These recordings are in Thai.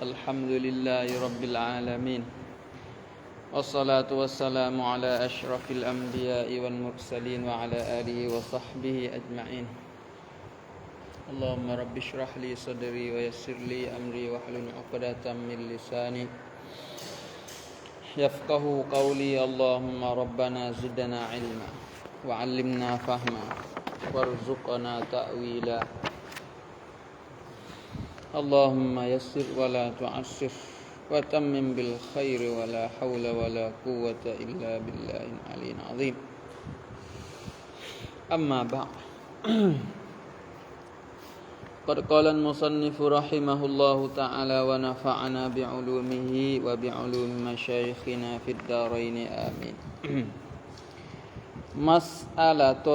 الحمد لله رب العالمين والصلاة والسلام على أشرف الأنبياء والمرسلين وعلى آله وصحبه أجمعين. اللهم رب اشرح لي صدري ويسر لي أمري واحلل عقدة من لساني يفقه قولي. اللهم ربنا زدنا علما وعلمنا فهما وارزقنا تأويلا. اللهم يسر ولا تعسر وتمم بالخير ولا حول ولا قوة إلا بالله العلي العظيم. أما بعد. قد قال المصنف رحمه الله تعالى ونفعنا بعلومه وبعلوم مشايخنا في الدارين. آمين. مسألة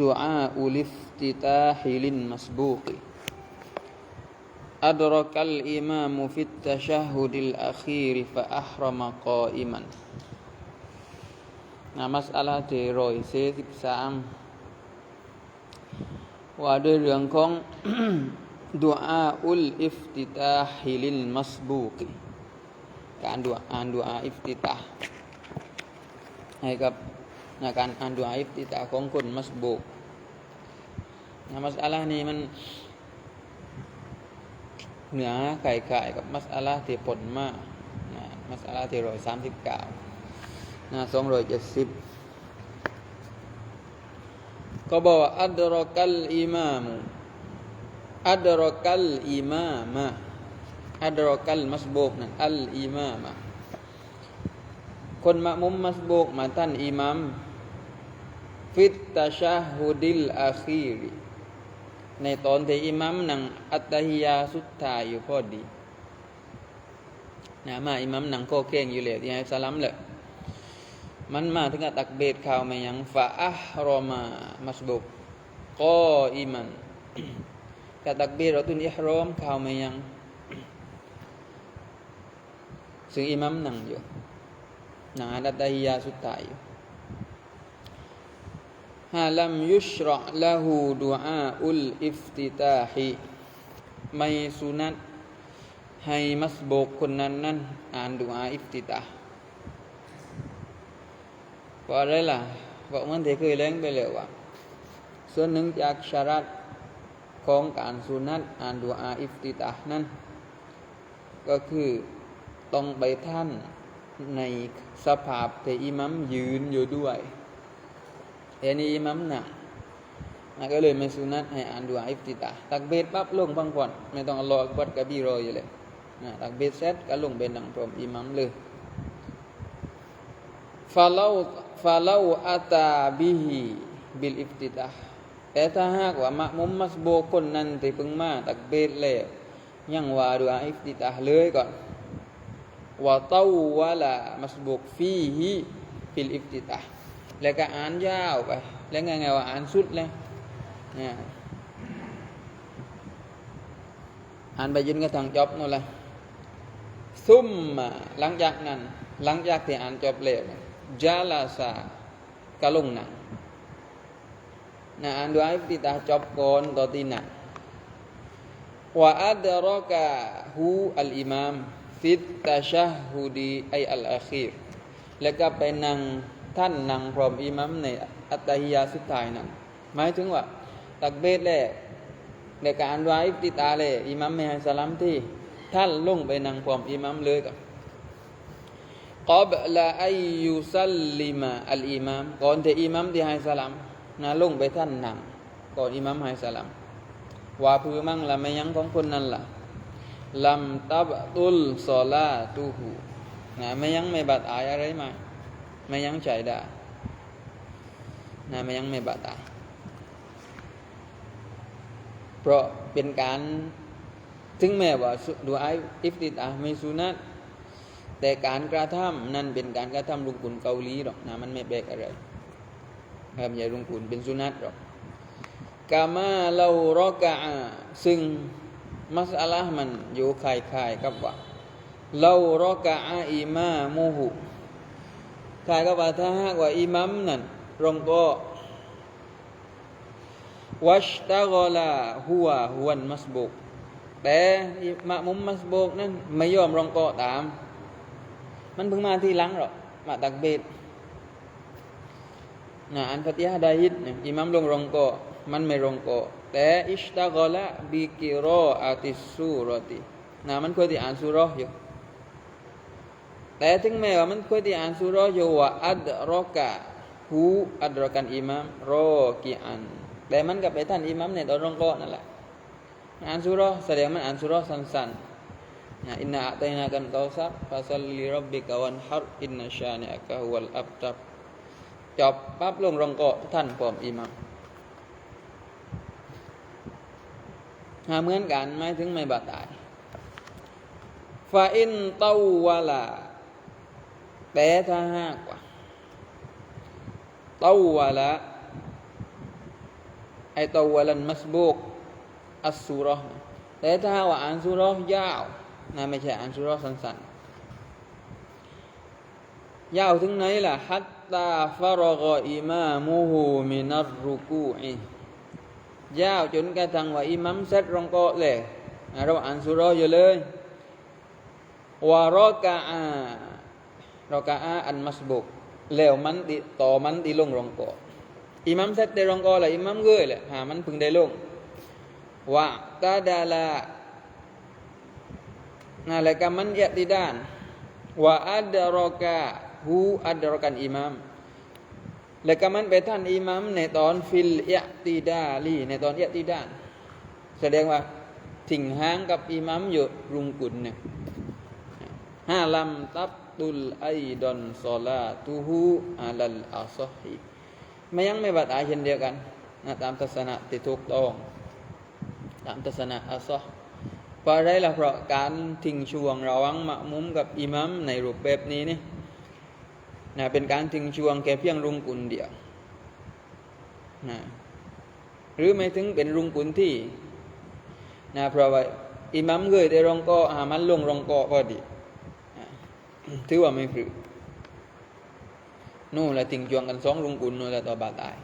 دعاء الافتتاح للمسبوق. أدرك fit في التشهد الأخير فأحرم qaiman Nah masalah di Roy C Sam Wadu Rengkong dua ul iftitah hilil masbuki Kan doa doa iftitah. Hai kap. Nah kan, kan dua iftitah kongkun masbuk Nah masalah ni man เหนือไก่ไก่กับมัสอาลาที่ผลมากนะมัสอาลาที่ร้อยสามสิบเก้านะสองร้อยเจ็ดสิบก็บอกว่าอัดรอกัลอิมามอัดรอกัลอิมามะอัดรอกัลมัสบุกนั่นอัลอิมามะคนมะมุมมัสบุกมาท่านอิมามฟิตตาชาฮุดิลอาคีรี ในตอนที่อิมามนั่งอัตตฮิยาสุดท้ายอยู่พอดีนะมาอิมามนั่งโคเก่งอยู่เลยที่ให้สลัมเลยมันมาถึงกับตักเบตข่าวมายังฟาอัฮรอมามัสบุกก็อิมันกับตักเบตเราตุนอิฮรอมข่าวมายังซึ่งอิมามนั่งอยู่นั่งอัตตฮิยาสุดท้ายอยู่ ฮาลัมยุชรอละหูดูอาอุลอิฟติตาฮิไม่สุนัตให้มัสบกคนนั้นนั้นอ่านดูอาอิฟติตาเพราะอะไรล่ะบอกมันที่เคยเล่งไปเลยว่าส่วนหนึ่งจากชารัตของการสุนัตอ่านดูอาอิฟติตานั้น ก็คือต้องไปท่านในสภาพที่อิมัมยืนอยู่ด้วย แต่นี่มัมหนักนะก็เลยไม่สุนัตให้อ่านดูอาอิฟติตาตักเบตปั๊บลงพังผ่อนไม่ต้องอัลลอฮฺอัดกะบีรออยู่เลยนะตักเบตเสร็จก็ลงเป็นดังพร้อมอิมัมเลยฟาเลาฟาเลาอัตาบิฮิบิลอิฟติตาแต่ถ้าหากว่ามะมุมมัสโบคนนั้นที่เพิ่งมาตักเบตแล้วยังว่าดูอาอิฟติตาเลยก่อนว่าเต้าวะละมัสบุกฟีฮิฟิลอิฟติตา แล้วก็อ่านยาวไป แล้วไงไงว่าอ่านสุดเลยอ่านไปจนกระทั่งจบนั่นแหละซุ่มมาหลังจากนั้น หลังจากที่อ่านจบแล้วจาลาซากะลงหนังนะอ่านด้วยติตาจบก่อนต่อที่หนังว่าอัดรอกะฮูอัลอิมามฟิตตาชาฮูดีไออัลอาคีรแล้วก็ไปนั่ง ท่านนั่งพร้อมอิมัมในอัตตฮิยาสุดท้ายนั้นหมายถึงว่า ตักเบตแรกในการวาอิติตาเลยอิมัมไม่ให้สลัมที่ ท่านลงไปนั่งพร้อมอิมัมเลยกับกอบละอายุสัลลิมาอัลอิมามก่อนที่อิมัมที่ให้สลัมนะลงไปท่านนั่งก่อนอิมัมให้สลัมว่าพื้มั่งละไม่ยังของคนนั้นล่ะลัมตับตุลซอลาตูหูนะไม่ยังไม่บาดอายอะไรมา ไม่ยังใจได้นะไม่ยังไม่บาดตายเพราะเป็นการถึงแม้ว่าดูไออิฟติตาไม่สุนัตแต่การกระทำนั่นเป็นการกระทำลุงกุลเกาหลีหรอกนะมันไม่แบกอะไรครับอย่าลุงกุลเป็นสุนัตหรอกกามาเรารอกะซึ่งมัสอาลามันอยู่คล้ายๆกับว่าเรารอกะอิมามูหุ คายกับว่าถ้าหากว่าอิมัมนั่นรองก็วัชตะกอลาหัวหวนมัสบุกแต่อิมะมุมมัสบุกนั้นไม่ยอมรองกอตาม มันเพิ่งมาที่หลังหรอกมาตักเบดนะอันฟาติฮะดายิดเนี่ยอิมัมลงรองกอมันไม่รองกอแต่อิสตากอละบิกิรออาติสูรตินะมันควรที่อ่านสุราะห์อยู่ แต่ถึงแม้ว่ามันควรที่อ่านสุราะห์อยู่ว่าอัดรอกะหูอัดรอกันอิหมัมรอกีอัน แต่มันก็ไปท่านอิหมัมในตอนรองกอนั่นแหละอ่านสุรแสดงมันอ่านสุราะห์สั้นๆนะอินนาอัตยนากันกอซับฟาซัลลิรับบิกะวันฮัรอินนาชาเนอะกะฮุวัลอับตับจบปั๊บลงรองกอท่านพร้อมอิหมัมหาเหมือนกันไหมถึงไม่บาดตายฟาอินเตาวะลา แต่ถ้าหากว่าต้าวละไอต้าวลันมัสบุกอัสซูราะห์แต่ถ้าว่าอ่านซูราะห์ยาวนะไม่ใช่อ่านซูราะห์สั้นๆยาวถึงไหนล่ะฮัตตาฟารกอิมามูฮูมินัรรุกูอิยาวจนกระทั่งว่าอิมัมเสร็จรองกอเลยเราอ่านซูเราะห์อยู่เลยวารอกะอา รอกะอาอันมัสบุกแล้วมันติต่อมันติลงรองกออิมัมเซตได้รองกอแหละอิมัมเกยแหละหามันพึงได้ลงว่าตาดาลานั่นแหละก็มันเอติดานว่าอัดรอกะฮูอัดรอกันอิมัมแล้วก็มันไปท่านอิมัมในตอนฟิลเอติดาลีในตอนเอติดาน แสดงว่าทิ้งห่างกับอิมัมอยู่รุงกุลเนี่ยฮาลัมตับ ตุลไอดอนซอลาตูฮูอาลัลอาซอฮีไม่ยังไม่บัดอาเช่นเดียวกันนะตามทัศนะที่ถูกต้องตามทัศนะอาซอเพราะอะไรล่ะเพราะการทิ้งช่วงระวังมะมุมกับอิมัมในรูปแบบนี้นี่นะเป็นการทิ้งช่วงแค่เพียงรุงกุลเดียวนะหรือไม่ถึงเป็นรุงกุลที่นะเพราะว่าอิมัมเคยได้รองก็หามันลงรองก็พอดี ถือว่าไม่ฝืนนู่นแหละติงจวงกันสองลุงกุลนู่นแหละต่อบาตาย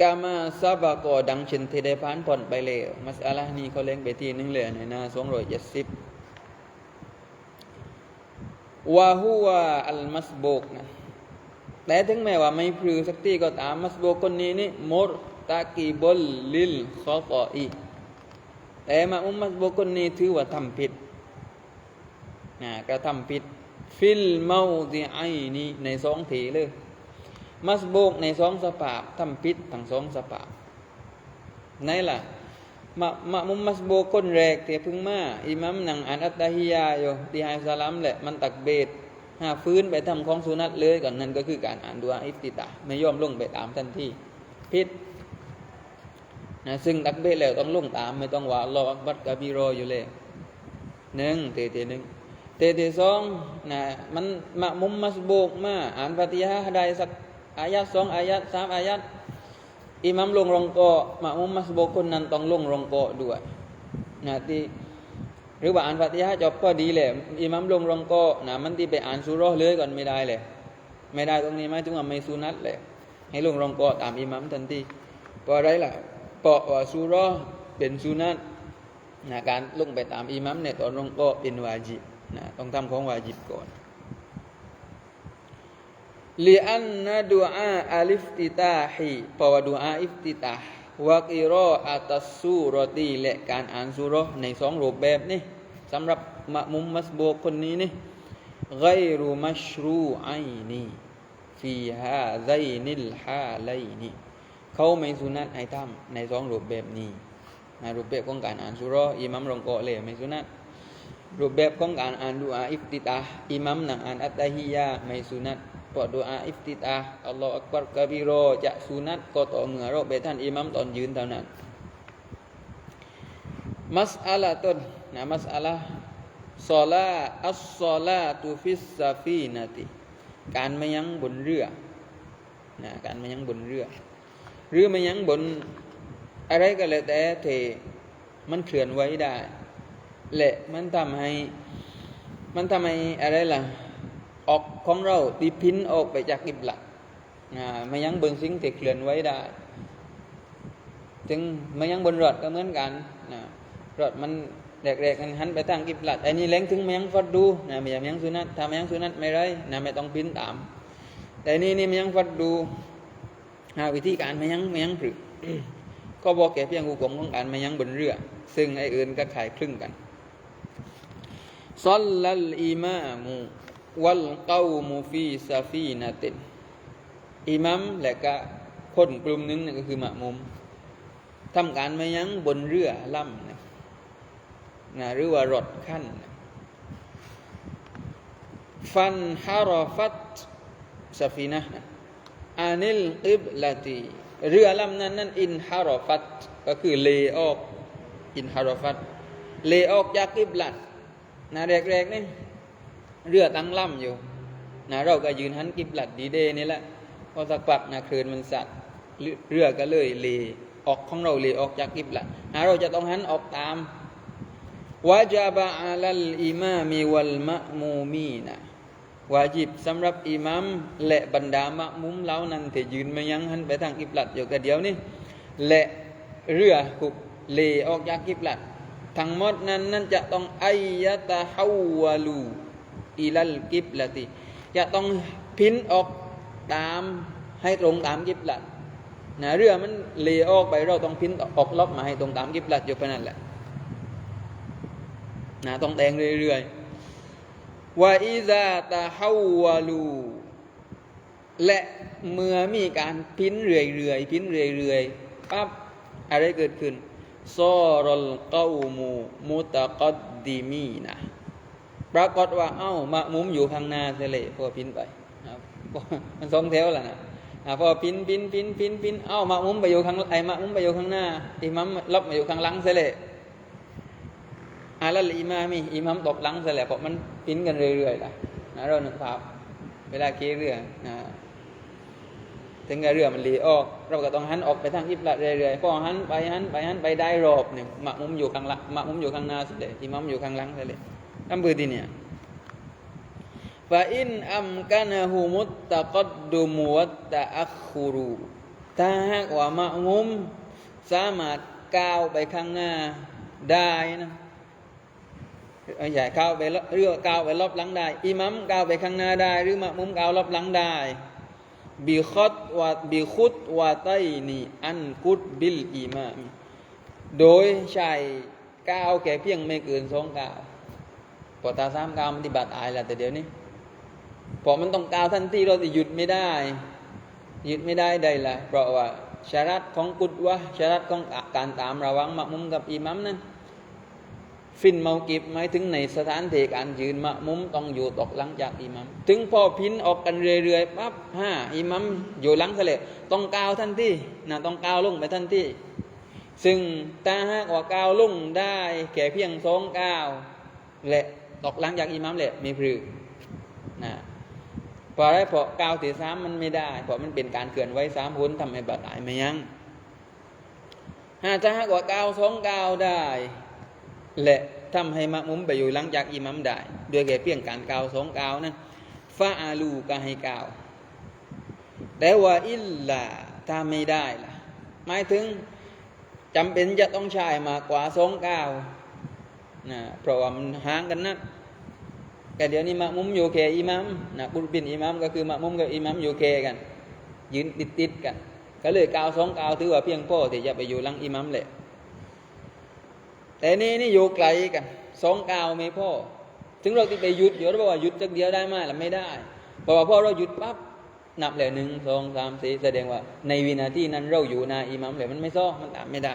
กามาซาบะกอดังเช่นที่ได้ผ่านผ่อนไปแล้วมัสอาลานี้เขาเล่งไปทีนึงเลยในหน้าสองร้อยเจ็ดสิบวาหัวอัลมัสโบกนะแต่ถึงแม้ว่าไม่พลือสักทีก็ตามมัสโบกคนนี้นี่มรตากีบลลิลขอตออีแต่มาอุมมัสโบกคนนี้ถือว่าทำผิด นะกระทำผิดฟิลเมาดีไอนี้ในสองทีเลยมัสโบกในสองสภาพทำผิดทั้งสองสภาพไหนล่ะมะมะมุมมัสโบกคนแรกที่พึ่งมาอิมัมนังอ่านอัตตาฮิยาอยู่ที่ไฮสลามแหละมันตักเบดหาฟื้นไปทำของสุนัตเลยก่อนนั่นก็คือการอ่านดูอาอิฟติตาไม่ยอมลงไปตามทันทีผิดนะซึ่งตักเบดแล้วต้องลงตามไม่ต้องว่าอัลออักบัดกะบีรออยู่เลยหนึ่งเตเตหนึ่ง เตที่สองนะมันมะมุมมัสบุกมาอ่านปฏิฮะได้สักอายะสองอายะสามอายะอิมัมลงรองกอมะมุมมัสบุกคนนั้นต้องลงรองกอด้วยนะที่หรือว่าอ่านปฏิฮะจบก็ดีแหละอิมัมลงรองกอนะมันที่ไปอ่านสุรอเลยก่อนไม่ได้เลยไม่ได้ตรงนี้ไหมถึงว่าไม่สุนัตเลยให้ลงรองกอตามอิมัมทันทีเพราะอะไรล่ะเพราะว่าสุรอเป็นสุนัตนะการลงไปตามอิมัมเนี่ยตอนรองกอเป็นวาจิบ นะต้องทำของวาจิบก่อนลีอันนะดูอาอัลิฟติตาฮีเพราะว่าดูอาอิฟติตาวากิรออัตัสซูรตีและการอ่านซูรอในสองรูปแบบนี่สำหรับมะมุมมัสโบคนนี้นี่ไกรุมัชรูไอนีฟีฮาไซนิลฮาไลนีเขาไม่สุนัตให้ทำในสองรูปแบบนี้ในรูปแบบของการอ่านซูรออิมัมรองกอเลยไม่สุนัต รูปแบบของการอ่านดูอาอิฟติตาอิมัมนังอ่านอัตตาฮิยาไม่สุนัตเพราะดูอาอิฟติตาอัลลอฮฺอักบัรกะบิโรจะสุนัตก็ต่อเมื่อเราไปท่านอิมัมตอนยืนเท่านั้นมัสอาลาต้นนะมัสอาลาซอลาอัสซอลาตูฟิสซาฟีนาติ การมายังบนเรือนะการมายังบนเรือ หรือมายังบนอะไรก็แล้วแต่เทมันเคลื่อนไหวได้ และมันทำให้ มันทำให้อะไรล่ะ ออกของเราตีพินออกไปจากกิบหลักไม่ยังเบิ่งสิ่งที่เคลื่อนไว้ได้ถึงไม่ยังบนรถก็เหมือนกันนะรถมันแรกๆกันหันไปทางกิบลัดไอ้นี่เล้งถึงเมียงฟัดดูนะไม่ใช่เมียงสุนัตถ้ามียงสุนัตไม่ไรนะไม่ต้องพินตาม แต่นี่นี่เมียงฟัดดูหาวิธีการเมียงเมียงปรึก็บอกแก่เพียงอุกมของการเมียงบนเรือ ซึ่งไอ้อื่นก็ขายครึ่งกัน ซัลลัลอิมามูวัลเกามูฟีซาฟีนาตินอิมัมและก็คนกลุ่มนึงนั่ก็คือมะมุมทำการเมียงบนเรือล่ำนะนะหรือว่ารถขั้นนะฟันฮารอฟัตสฟีนะนะอานิลอิบลาตีเรือลำนั้นนั้นอินฮารอฟัตก็คือเลออกอินฮารอฟัตเลออกจากกิบลัด นะแรกๆนี่เรือตั้งล่ำอยู่นะเราก็ยืนหันกิบลัดดีเดนี่แหละพอสักพักนะคลื่นมันสัตว์เรือก็เลยเลออกของเราเลออกจากกิบลัดนะเราจะต้องหันออกตามวาจาบะอาลัลอิมามีวัลมะมูมีนะวาจิบสำหรับอิมามและบรรดามะมุมเหล่านั้นที่ยืนมายังหันไปทางกิบลัดอยู่กันเดียวนี่และเรือหุกเลออกจากกิบลัด ทั้งหมดนั้นนั้นจะต้องไอยะตะฮาวาลูอิลัลกิบลัติจะต้องพินออกตามให้ตรงตามกิบลัดนะเรือมันเลีออกไปเราต้องพินออกลบมาให้ตรงตามกิบลัดอยู่เพราะนั่นแหละนะต้องแดงเรื่อยๆว่าอิซาตาฮาวาลูและเมื่อมีการพินเรื่อยๆพินเรื่อยๆปั๊บอะไรเกิดขึ้น ซอรลก้ามูมุตะกัดดีมีนะปรากฏว่า เอ้ามะมุมอยู่ข้างหน้าเสเลยพอพินไปครับมันสองแถวแล้วนะอ่าพอพินพินพินพินพินเอ้ามะมุมไปอยู่ข้างไอ้มะมุมไปอยู่ข้างหน้าอิมัมลบมาอยู่ข้างหลังเสเลยอาลัลอิมามีอิมามตบหลังเสร็จแล้วเพราะมันปิ้นกันเรื่อยๆล่ะนะเราหนึ่งภาพเวลาเคีเรือนะ ถึงกับเรือมันลีออก เราก็ต้องหันออกไปทางอิบละเรื่อยๆพอหันไปหันไปหันไปได้รอบหนึ่งมะมุมอยู่ข้างหลังมะมุมอยู่ข้างหน้าสร็จเลยอิมามอยู่ข้างหลังเสร็จเลยอันบือที่เนี่ยฟาอินอัมกานะฮูมุตตะกัดดุมวัตตะอัคคูรูถ้าหากว่ามะมุมสามารถก้าวไปข้างหน้าได้นะใหญ่ก้าวไปเรือก้าวไปรอบหลังได้อิมัมก้าวไปข้างหน้าได้ หรือมะมุมก้าวรอบหลังได้ บิคอตวาบิคุตวาไตนีอันกุดบิลอิมามโดยใช้ก้าวแค่เพียงไม่เกินสองก้าวพอตาสามก้าวมันติบัติอายแล้วแต่เดี๋ยวนี้พอมันต้องก้าวทันทีเราจะหยุดไม่ได้หยุดไม่ได้ใดละเพราะว่าชารัตของกุดวะชารัตของการตามระวังมะมุมกับอิมัมนั้น ฟินเมากิบหมายถึงในสถานที่การยืนมะมุมต้องอยู่ตกหลังจากอิมัม ถึงพอพินออกกันเรื่อยๆปั๊บห้าอิมัมอยู่หลังทะเลต้องก้าวทันที่นะต้องก้าวลงไปทันที่ ซึ่งถ้าหากว่าก้าวลงได้แค่เพียงสองก้าวและตกหลังจากอิมัมแหละมีพรือนะพอไรเพราะก้าวที่สามมันไม่ได้เพราะมันเป็นการเคลื่อนไหวสามหุนทำให้บาดหายไม่ยั้งหากจะหากว่าก้าวสองก้าวได้ และทำให้มะมุมไปอยู่หลังจากอิมัมได้ด้วยแค่เพียงการกล่าวสองกล่าวนั้นฟาอาลูก็ให้กล่าว แต่ว่าอิลลาถ้าไม่ได้ล่ะหมายถึงจำเป็นจะต้องใช้มากกว่าสองกล่าวนะเพราะว่ามันห่างกันนะแต่เดี๋ยวนี้มะมุมอยู่แค่อิมัมนะกุลบินอิมัมก็คือมะมุมกับอิมัมอยู่แค่กันยืนติดติดๆกัน ก็เลยกล่าวสองกล่าวถือว่าเพียงพอที่จะไปอยู่หลังอิมัมแหละ แต่นี่นี่อยู่ไกลกันสองกาวไม่พ่อ ถึงเราที่ไปหยุดเดี๋ยวเราบอกว่าหยุดจักเดียวได้ไหมล่ะไม่ได้เพราะว่าพ่อเราหยุดปั๊บนับเลยหนึ่งสองสามสี่แสดงว่า ในวินาทีนั้นเราอยู่นาอิมัมเลยมันไม่ซ้อมันตามไม่ได้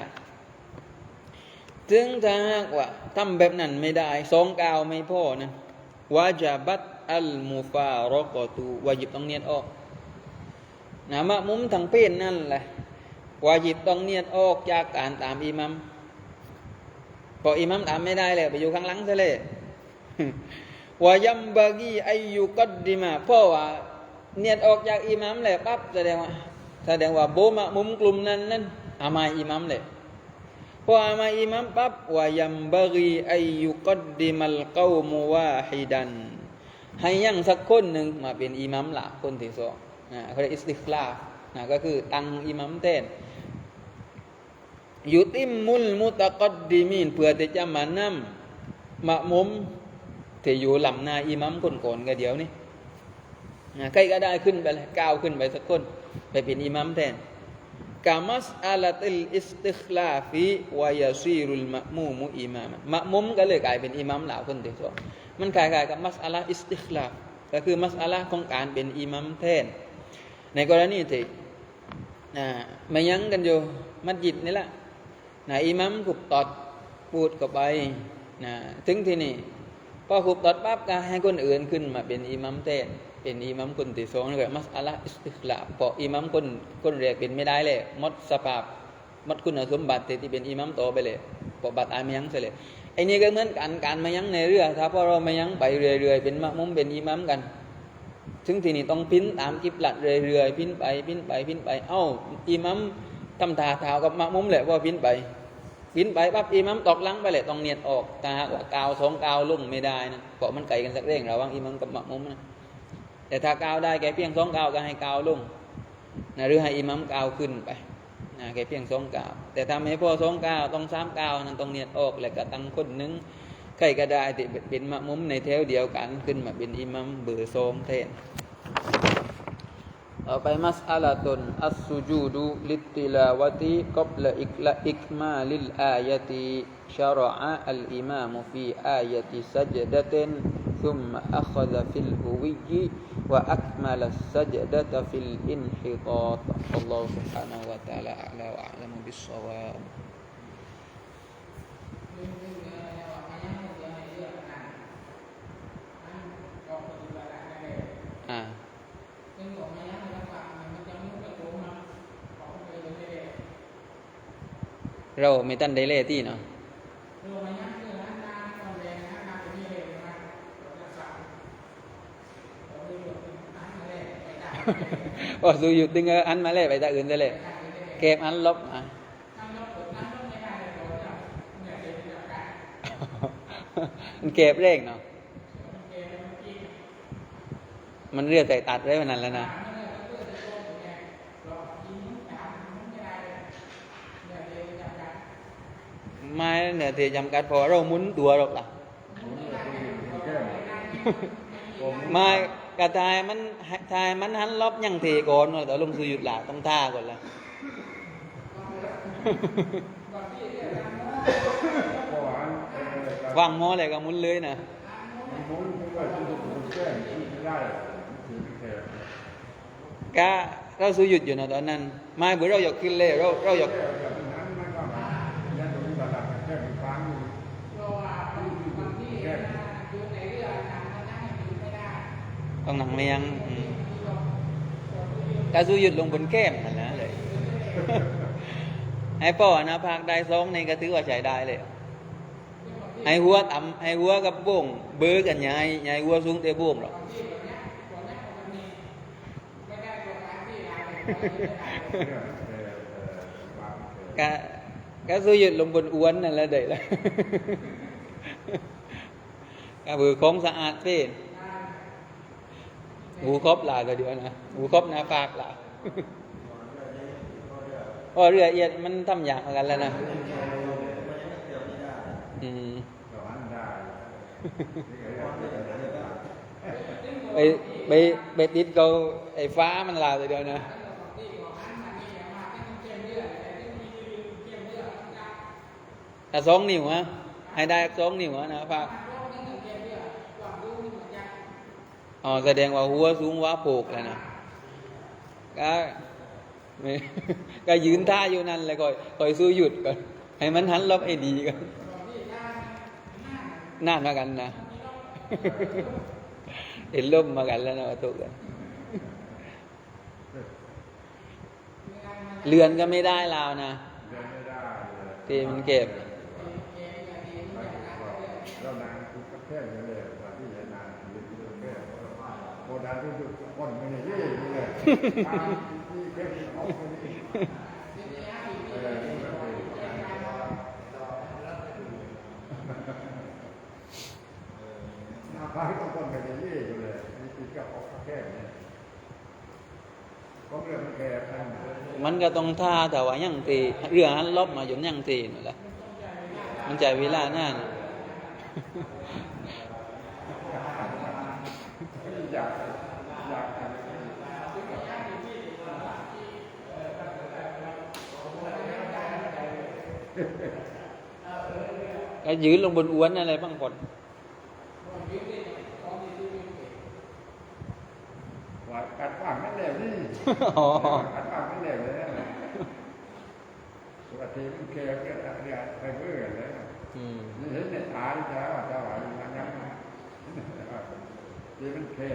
ถึงถ้าหากว่าทำแบบนั้นไม่ได้สองกาวไม่พ่อนะวาจาบัตอัลมูฟารอกอตูวาจิบต้องเนียดออกนะมะมุมทางเพศนั่นแหละวาจิบต้องเนียดออกจากการตามอิมัม พออิมัมตามไม่ได้เลยไปอยู่ข้างหลังซะเลยว่ายัมบากีอายุกัดดิมาเพราะว่าเนียดออกจากอิมัมเลยปั๊บแสดงว่าแสดงว่าโบมะมุมกลุ่มนั้นนั้นอามาอิมัมเลยพออามาอิมัมปั๊บว่ายัมบากีอายุกัดดิมัลกาวมูวาฮิดัน ให้ยังสักคนหนึ่งมาเป็นอิมัมละคนที่สองนะเขาเรียกอิสติคลาฟนะก็คือตั้งอิมัมเต้น ยุติมมุลมุตะกอดดีมีนเพื่อที่จะมานำมะมุมที่อยู่ลำหนาอิมัมคนก่อนก็เดี๋ยวนี้นะใครก็ได้ขึ้นไปเลยก้าวขึ้นไปสักคน ไปเป็นอิมัมแทนกามัสอาลติลอิสติคลาฟิวายาซีรุลมะมูมุอิมามมะมุมก็เลยกลายเป็นอิมัมหลาคนที่สองมันคล้ายๆกับมัสอาลาอิสติคลาฟก็คือมัสอาลาของการเป็นอิมัมแทน ในกรณีที่นะมายังกันอยู่มัสยิดนี่แหละ นะอิหมัมขุบตอดพูดก็ไปนะถึงที่นี่พอขุบตอดปั๊บก็ให้คนอื่นขึ้นมาเป็นอิหมัมแทนเป็นอิหมัมคนที่สองนี่ก็มัสอาลาอิสติคลาพราะอิหมัมคนคนแรกเป็นไม่ได้เลยมดสภาพมดคุณสมบัติที่เป็นอิหมัมต่อไปเลยพราะบัตรอายมายังเสียเลยไอ้นี่ก็เหมือนกันการมายังในเรื่องถ้าพอเรามายังไปเรื่อยๆเป็นมะมุมเป็นอิหมัมกันถึงที่นี่ต้องพิ้นตามกิบหลัดเรื่อยๆพิ้นไปพิ้นไปพิ้นไปเอ้าอิหมัม ทำตาเท้ากับมะมุมแหละว่าพิ้นไปพินไปปั๊บอิมัมตอกลังไปแหละต้องเนียดออกตาหากว่ากาวสองกาวลุ่งไม่ได้นะเพราะมันไก่กันสักเร่งระว่างอิมัมกับมะมุมนะแต่ถ้ากาวได้แกเพียงสองกาวก็ให้กาวลุ่งนะหรือให้อิมัมกาวขึ้นไปนะแกเพียงสองกาว แต่ทำให้พอสองกาวต้องสามกาวนั้นต้องเนียดออกแล้วก็ตั้งคนหนึงใครก็ได้ที่เป็นมะมุมในแถวเดียวกันขึ้นมาเป็นอิมัมเบอร์สองแทน ต่อไปมัสอาลาตุนอัสสุจูดุลิตติลาวะติกับละอิกละอิกมาลิลอายะติชะรอะอัลอิมามฟีอายะติสัจดะติน ثم أخذ في الهوي وأكمل السجدة في الانحطاط الله سبحانه وتعالى أعلى وأعلم بالصواب เราไม่ตันได้เล่ที่เนาะโอ้สูหยุดดึงอันมาเล่ไปตาอื่นได้เลยเก็บอันลบอะมันเก็บเลขเนาะมันเรียกใส่ตัดไว้วันนั้นแล้วนะ ไม่เนี่ยที่จำกัดพอเราหมุนตัวหรอกล่ะไม่กระทายมันทายมันหันลบยังเทก่อนแต่ลงสู่หยุดหลาต้องท่าก่อนละวางหม้ออะไรก็มุนเลยนะก็เราสู่หยุดอยู่นะตอนนั้น ไม่เบื่อเราอยากขึ้นเลยเราเราอยาก ต้องหนังไม่ยังก็สู่หยุดลงบนแก้มนั่นนะเลยให้พ่อนะภาคได้สองในี่ก็ถือว่าใช้ได้เลยให้หัวต่ำให้หัวกับโบ่งเบอกันยาให้อย่าให้หัวสูงเตะโบ่งหรอกก็ก็สู้หยุดลงบนอ้วนนั่นแหละเด็กละก็บือของสะอาดเต้น หูครบหลายก็เดียวนะหูครบหนาปากหลายโอ้เรือเอียดมันทำอย่างกันแล้วนะอืมไปไปไปติดเขาไอ้ฟ้ามันลาวเลยเดียวนะแต่สองนิ้วฮะให้ได้สองนิ้วฮะนะฟ้า อ๋อแสดงว่าหัวสูงว่าโผกแล้วนะก็ไม่ก็ยืนท่าอยู่นั่นเลยคอยคอยสู้หยุดก่อนให้มันหันรอบให้ดีก่อนน่านมากันนะเห็นล่มมากันแล้วนะว่าตุกันเรือนก็ไม่ได้ลาวนะที่มันเก็บ นาพายต้องคนไปเรื่อยอยู่เลยมีปีกับออกประเนี่ยคของเรื่องแก่กันมันก็ต้องท่าแต่ว่ายังตีเรือหันลบมาจนยังตีนั่นแหละมันใจเวลานั่นอยากอยาก ก็ยืนลงบนอวนอะไรบ้างคนว่ากัดปากนั่นแหละนี่อ๋อกัดปากนั่นแหละเลยนะปกติมันแก่ก็ตัดเรียไปเบื่อเลยอืมนี่เห็นในตาที่จะว่าจะว่าอย่างนั้นที่มันแก่